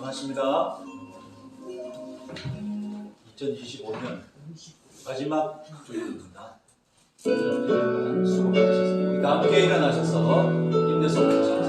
반갑습니다. 2025년 마지막 주일입니다. 수고 많으셨습니다. 우리 다 함께 일어나셔서 힘내서 모시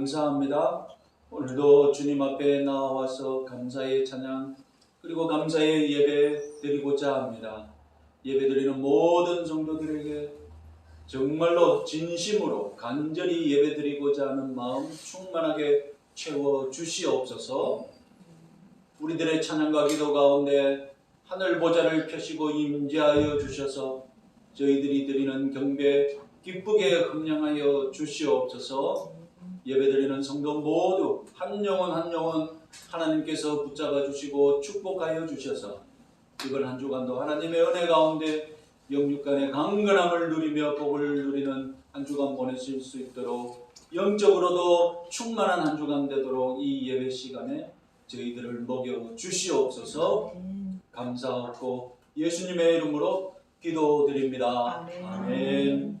감사합니다. 오늘도 주님 앞에 나와서 감사의 찬양 그리고 감사의 예배 드리고자 합니다. 예배 드리는 모든 성도들에게 정말로 진심으로 간절히 예배 드리고자 하는 마음 충만하게 채워 주시옵소서. 우리들의 찬양과 기도 가운데 하늘 보좌를 펴시고 임재하여 주셔서 저희들이 드리는 경배 기쁘게 흥량하여 주시옵소서. 예배드리는 성도 모두 한 영혼 한 영혼 하나님께서 붙잡아 주시고 축복하여 주셔서 이번 한 주간도 하나님의 은혜 가운데 영육간의 강건함을 누리며 복을 누리는 한 주간 보내실 수 있도록 영적으로도 충만한 한 주간 되도록 이 예배 시간에 저희들을 먹여 주시옵소서 감사하고 예수님의 이름으로 기도드립니다. 아멘. 아멘.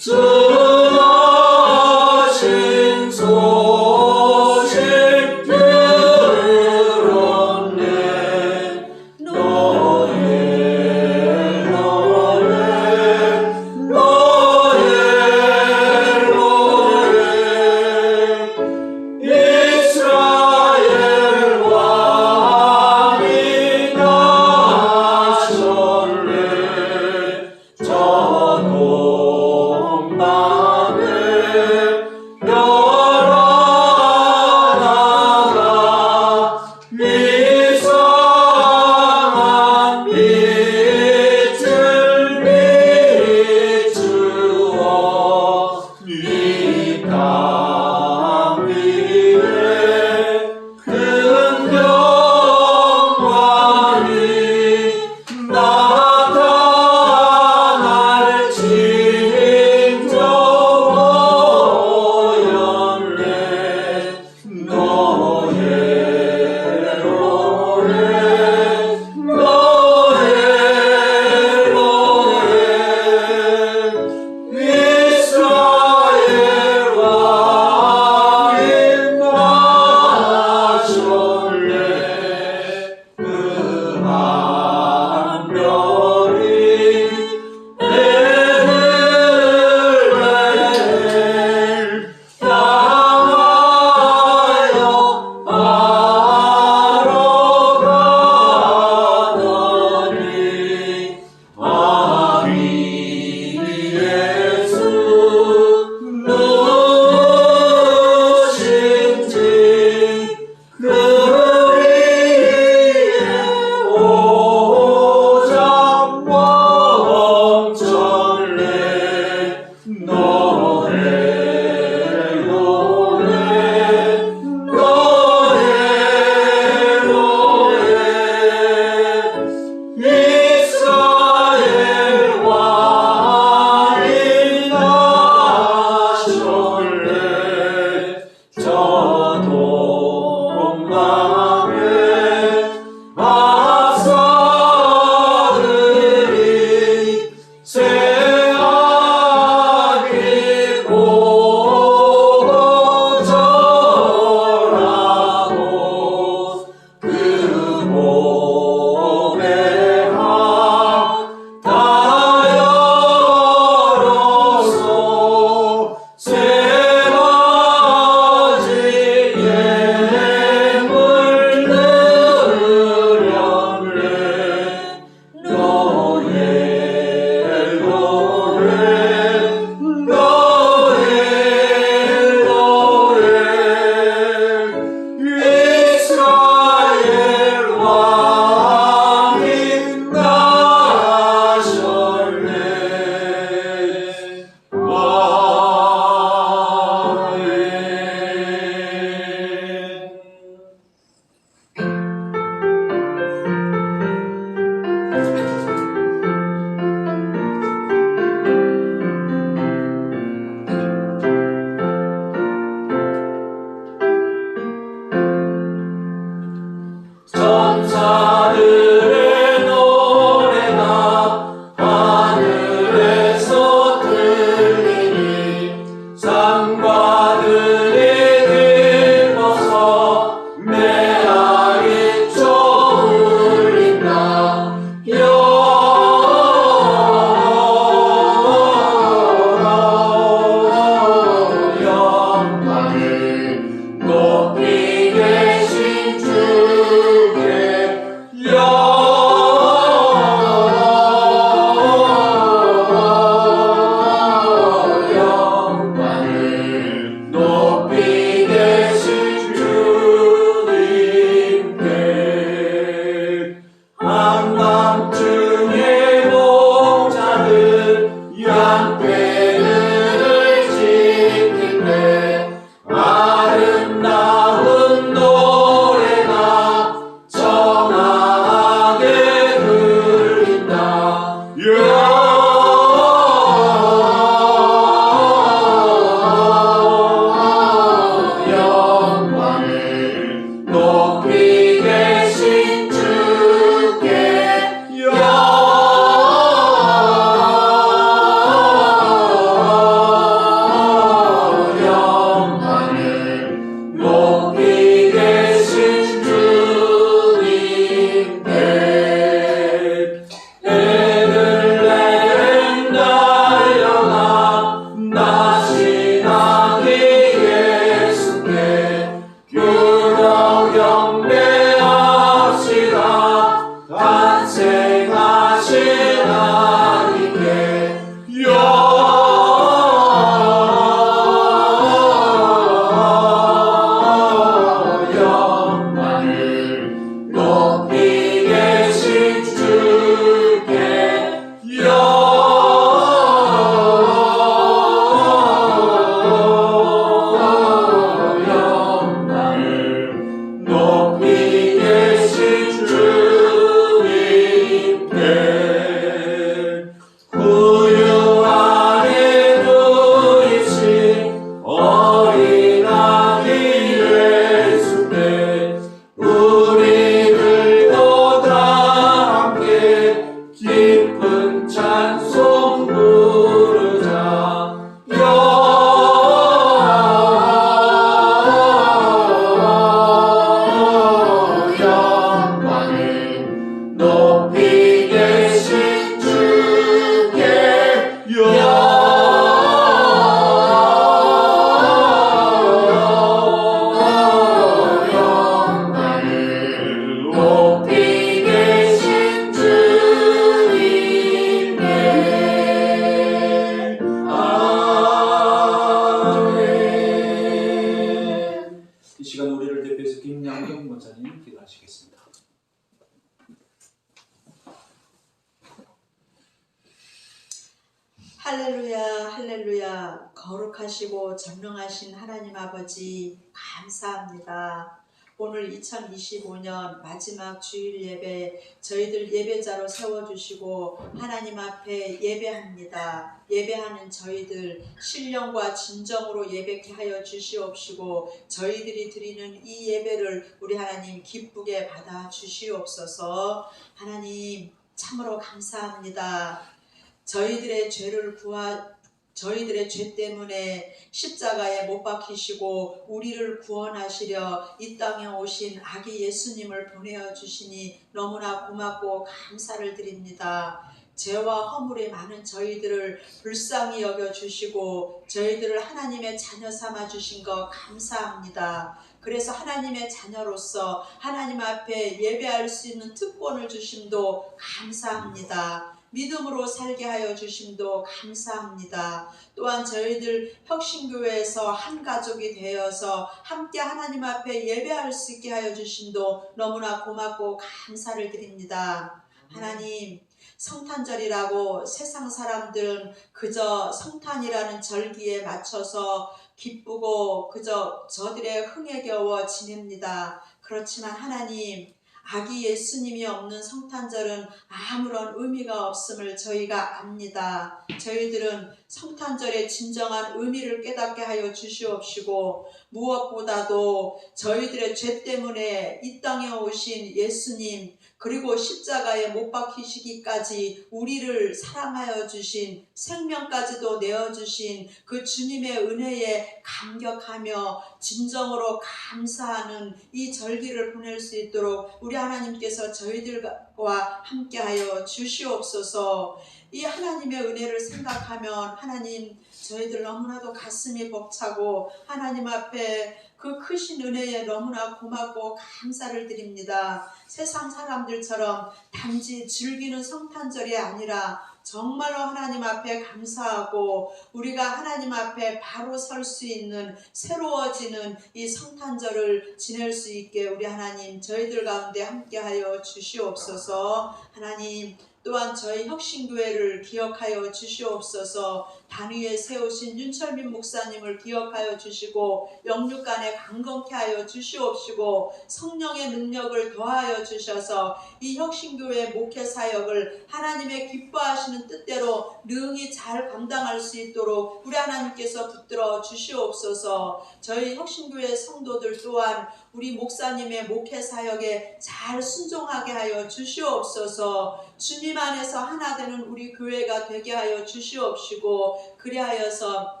할렐루야, 할렐루야. 거룩하시고 전능하신 하나님 아버지, 감사합니다. 오늘 2025년 마지막 주일 예배, 저희들 예배자로 세워주시고, 하나님 앞에 예배합니다. 예배하는 저희들, 신령과 진정으로 예배케 하여 주시옵시고, 저희들이 드리는 이 예배를 우리 하나님 기쁘게 받아 주시옵소서, 하나님 참으로 감사합니다. 저희들의 죄를 구하 저희들의 죄 때문에 십자가에 못 박히시고 우리를 구원하시려 이 땅에 오신 아기 예수님을 보내어 주시니 너무나 고맙고 감사를 드립니다. 죄와 허물이 많은 저희들을 불쌍히 여겨 주시고 저희들을 하나님의 자녀 삼아 주신 것 감사합니다. 그래서 하나님의 자녀로서 하나님 앞에 예배할 수 있는 특권을 주심도 감사합니다. 믿음으로 살게 하여 주심도 감사합니다. 또한 저희들 혁신교회에서 한 가족이 되어서 함께 하나님 앞에 예배할 수 있게 하여 주심도 너무나 고맙고 감사를 드립니다. 하나님, 성탄절이라고 세상 사람들은 그저 성탄이라는 절기에 맞춰서 기쁘고 그저 저들의 흥에 겨워 지냅니다. 그렇지만 하나님, 아기 예수님이 없는 성탄절은 아무런 의미가 없음을 저희가 압니다. 저희들은 성탄절의 진정한 의미를 깨닫게 하여 주시옵시고 무엇보다도 저희들의 죄 때문에 이 땅에 오신 예수님 그리고 십자가에 못 박히시기까지 우리를 사랑하여 주신 생명까지도 내어 주신 그 주님의 은혜에 감격하며 진정으로 감사하는 이 절기를 보낼 수 있도록 우리 하나님께서 저희들과 함께하여 주시옵소서. 이 하나님의 은혜를 생각하면 하나님 저희들 너무나도 가슴이 벅차고 하나님 앞에 그 크신 은혜에 너무나 고맙고 감사를 드립니다. 세상 사람들처럼 단지 즐기는 성탄절이 아니라 정말로 하나님 앞에 감사하고 우리가 하나님 앞에 바로 설 수 있는 새로워지는 이 성탄절을 지낼 수 있게 우리 하나님 저희들 가운데 함께하여 주시옵소서 하나님 또한 저희 혁신교회를 기억하여 주시옵소서. 단위에 세우신 윤철민 목사님을 기억하여 주시고 영육간에 강건케 하여 주시옵시고 성령의 능력을 더하여 주셔서 이 혁신교회 목회 사역을 하나님의 기뻐하시는 뜻대로 능히 잘 감당할 수 있도록 우리 하나님께서 붙들어 주시옵소서. 저희 혁신교회 성도들 또한 우리 목사님의 목회 사역에 잘 순종하게 하여 주시옵소서. 주님 안에서 하나 되는 우리 교회가 되게 하여 주시옵시고 그리하여서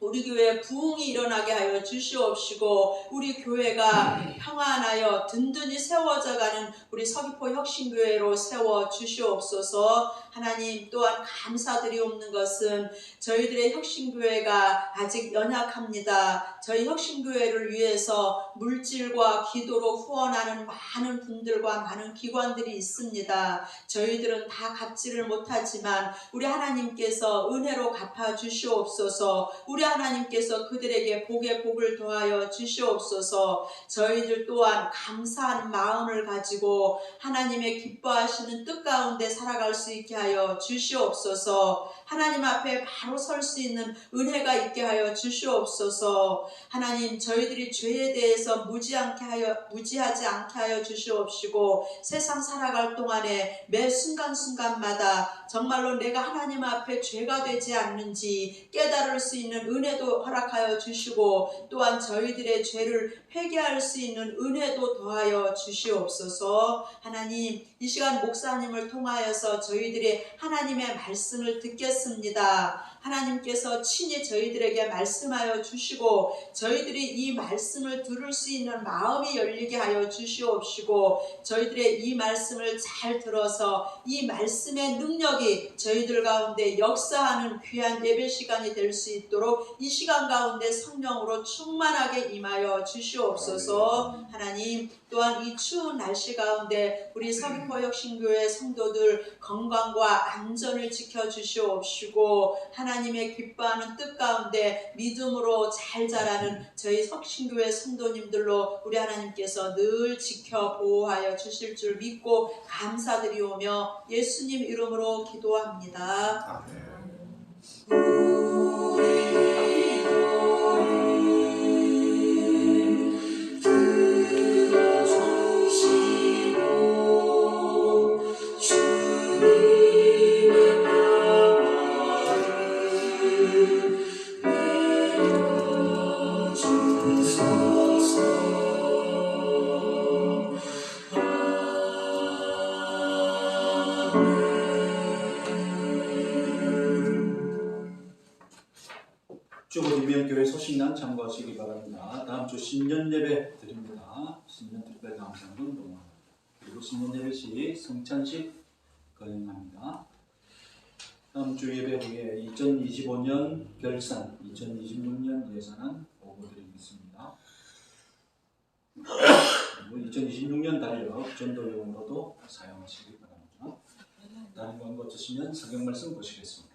우리 교회 부흥이 일어나게 하여 주시옵시고 우리 교회가 평안하여 든든히 세워져가는 우리 서귀포 혁신교회로 세워 주시옵소서 하나님 또한 감사드리 없는 것은 저희들의 혁신교회가 아직 연약합니다. 저희 혁신교회를 위해서 물질과 기도로 후원하는 많은 분들과 많은 기관들이 있습니다. 저희들은 다 갚지를 못하지만 우리 하나님께서 은혜로 갚아 주시옵소서 우리 하나님께서 그들에게 복의 복을 더하여 주시옵소서. 저희들 또한 감사하는 마음을 가지고 하나님의 기뻐하시는 뜻 가운데 살아갈 수 있게 하여 주시옵소서 하나님 앞에 바로 설 수 있는 은혜가 있게 하여 주시옵소서. 하나님 저희들이 죄에 대해서 무지않게 하여 무지하지 않게 하여 주시옵시고 세상 살아갈 동안에 매 순간순간마다 정말로 내가 하나님 앞에 죄가 되지 않는지 깨달을 수 있는 은혜도 허락하여 주시고 또한 저희들의 죄를 회개할 수 있는 은혜도 더하여 주시옵소서. 하나님 이 시간 목사님을 통하여서 저희들이 하나님의 말씀을 듣겠습니다. 하나님께서 친히 저희들에게 말씀하여 주시고 저희들이 이 말씀을 들을 수 있는 마음이 열리게 하여 주시옵시고 저희들의 이 말씀을 잘 들어서 이 말씀의 능력이 저희들 가운데 역사하는 귀한 예배 시간이 될 수 있도록 이 시간 가운데 성령으로 충만하게 임하여 주시옵소서 하나님 또한 이 추운 날씨 가운데 우리 서귀포 혁신교회 성도들 건강과 안전을 지켜 주시옵시고 하나님 하나님의 기뻐하는 뜻 가운데 믿음으로 잘 자라는 저희 석신교회 성도님들로 우리 하나님께서 늘 지켜 보호하여 주실 줄 믿고 감사드리오며 예수님 이름으로 기도합니다. 주부 이면 교회 소식난 참고하시기 바랍니다. 다음 주 신년 예배 드립니다. 신년 특별 감사문 동안 그리고 신년 예배 시 성찬식 거행합니다. 다음 주 예배 후에 2025년 결산, 2026년 예산안 보고 드리겠습니다. 그리고 2026년 달력 전도용으로도 사용하시기 바랍니다. 다른 광고 없으시면 성경 말씀 보시겠습니다.